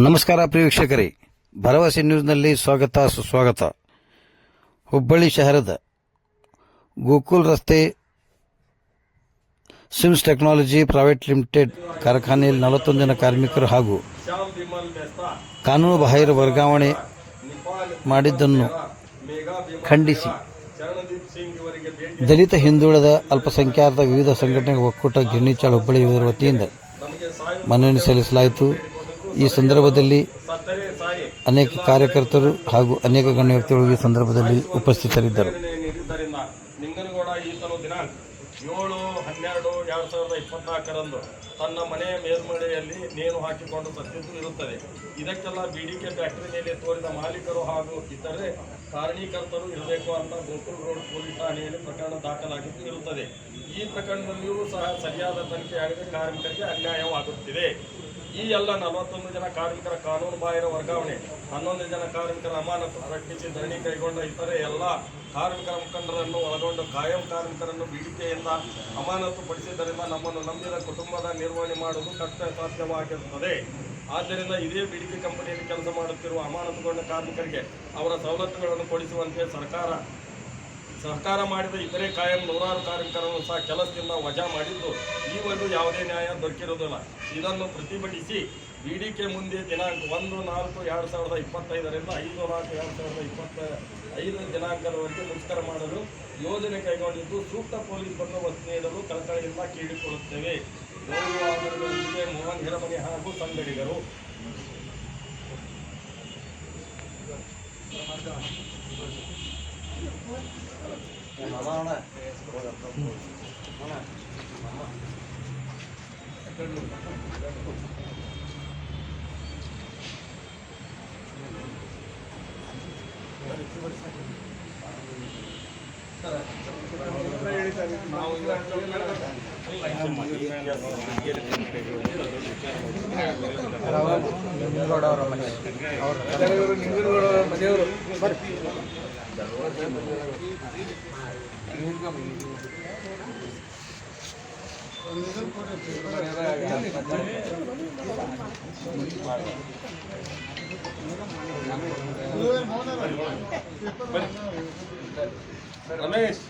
ನಮಸ್ಕಾರ ಪ್ರಿಯ ಭರವಸೆ ನ್ಯೂಸ್ನಲ್ಲಿ ಸ್ವಾಗತ, ಸುಸ್ವಾಗತ. ಹುಬ್ಬಳ್ಳಿ ಶಹರದ ಗೋಕುಲ್ ರಸ್ತೆ ಸಿಮ್ಸ್ ಟೆಕ್ನಾಲಜಿ ಪ್ರೈವೇಟ್ ಲಿಮಿಟೆಡ್ ಕಾರ್ಖಾನೆಯಲ್ಲಿ ನಲವತ್ತೊಂದು ಜನ ಕಾರ್ಮಿಕರು ಹಾಗೂ ಕಾನೂನು ಬಾಹಿರ ವರ್ಗಾವಣೆ ಮಾಡಿದ್ದನ್ನು ಖಂಡಿಸಿ. ದಲಿತ ಹಿಂದುಳಿದ ಅಲ್ಪಸಂಖ್ಯಾತ ವಿವಿಧ ಸಂಘಟನೆಗಳ ಒಕ್ಕೂಟ ಗಿರಣಿಚಾಳ ಹುಬ್ಬಳ್ಳಿ ವತಿಯಿಂದ ಮನವಿ ಸಲ್ಲಿಸಲಾಯಿತು. ಈ ಸಂದರ್ಭದಲ್ಲಿ ಅನೇಕ ಕಾರ್ಯಕರ್ತರು ಹಾಗೂ ಅನೇಕ ಗಣ್ಯ ವ್ಯಕ್ತಿಗಳು ಈ ಸಂದರ್ಭದಲ್ಲಿ ಉಪಸ್ಥಿತರಿದ್ದರು. ಈತನು ದಿನಾಂಕ ಏಳು ಹನ್ನೆರಡು ಎರಡು ಸಾವಿರದ ಇಪ್ಪತ್ನಾಲ್ಕರಂದು ತನ್ನ ಮನೆಯ ಮೇಲ್ಮನೆಯಲ್ಲಿ ನೇಣು ಹಾಕಿಕೊಂಡು ಸತ್ತಿದ್ದು ಇರುತ್ತದೆ. ಇದಕ್ಕೆಲ್ಲ ಬಿಡಿಕೆ ಫ್ಯಾಕ್ಟರಿಯಲ್ಲಿ ತೋರಿದ ಮಾಲೀಕರು ಹಾಗೂ ಇತರೆ ಕಾರಣೀಕರ್ತರು ಇರಬೇಕು ಅಂತ ಗೋಕುಲ್ ರೋಡ್ ಪೊಲೀಸ್ ಠಾಣೆಯಲ್ಲಿ ಪ್ರಕರಣ ದಾಖಲಾಗಿದ್ದು ಇರುತ್ತದೆ. ಈ ಪ್ರಕರಣದಲ್ಲಿಯೂ ಸಹ ಸರಿಯಾದ ತನಿಖೆಯಾಗದೆ ಕಾರ್ಮಿಕರಿಗೆ ಅನ್ಯಾಯವಾಗುತ್ತಿದೆ. ಈ ಎಲ್ಲ ನಲವತ್ತೊಂದು ಜನ ಕಾರ್ಮಿಕರ ಕಾನೂನು ಬಾಹಿರ ವರ್ಗಾವಣೆ, ಹನ್ನೊಂದು ಜನ ಕಾರ್ಮಿಕರ ಅಮಾನತು ಪ್ರಕಟಿಸಿ ಧರಣಿ ಕೈಗೊಂಡ ಇತರೆ ಎಲ್ಲ ಕಾರ್ಮಿಕರ ಮುಖಂಡರನ್ನು ಒಳಗೊಂಡು ಕಾಯಂ ಕಾರ್ಮಿಕರನ್ನು ಬೇಡಿಕೆಯಿಂದ ಅಮಾನತು ಪಡಿಸಿದ್ದರಿಂದ ನಮ್ಮನ್ನು ನಂಬಿದ ಕುಟುಂಬದ ನಿರ್ವಹಣೆ ಮಾಡುವುದು ಕಷ್ಟ ಸಾಧ್ಯವಾಗಿರುತ್ತದೆ. ಆದ್ದರಿಂದ ಇದೇ ಬೇಡಿಕೆ ಕಂಪನಿಯಲ್ಲಿ ಕೆಲಸ ಮಾಡುತ್ತಿರುವ ಅಮಾನತುಗೊಂಡ ಕಾರ್ಮಿಕರಿಗೆ ಅವರ ಸವಲತ್ತುಗಳನ್ನು ಕೊಡಿಸುವಂತೆ ಸರ್ಕಾರ ಸರ್ಕಾರ ಮಾಡಿದ ಇತರೆ ಕಾಯಂ ನೂರಾರು ಕಾರ್ಮಿಕರನ್ನು ಸಹ ಕೆಲಸದಿಂದ ವಜಾ ಮಾಡಿದ್ದು ಈವರೆಗೂ ಯಾವುದೇ ನ್ಯಾಯ ದೊರಕಿರುವುದಿಲ್ಲ. ಇದನ್ನು ಪ್ರತಿಭಟಿಸಿ ಬಿಡಿಕೆ ಮುಂದೆ ದಿನಾಂಕ ಒಂದು, ನಾಲ್ಕು, ಎರಡು ಸಾವಿರದ ಇಪ್ಪತ್ತೈದರಿಂದ ಐದು, ನಾಲ್ಕು, ಎರಡು ಸಾವಿರದ ಇಪ್ಪತ್ತ ಐದು ದಿನಾಂಕದವರೆಗೆ ಮುಷ್ಕರ ಮಾಡಲು ಯೋಜನೆ ಕೈಗೊಂಡಿದ್ದು ಸೂಕ್ತ ಪೊಲೀಸ್ ಬಂದೋಬಸ್ತ್ ನೀಡಲು ಕಳಕಳಿಯಿಂದ ಕೇಳಿಕೊಳ್ಳುತ್ತೇವೆ. ಮೋಹನ್ ಹಿರಮನಿ ಹಾಗೂ ಸಂಗಡಿಗರು. ನಾವು ರಮೇಶ್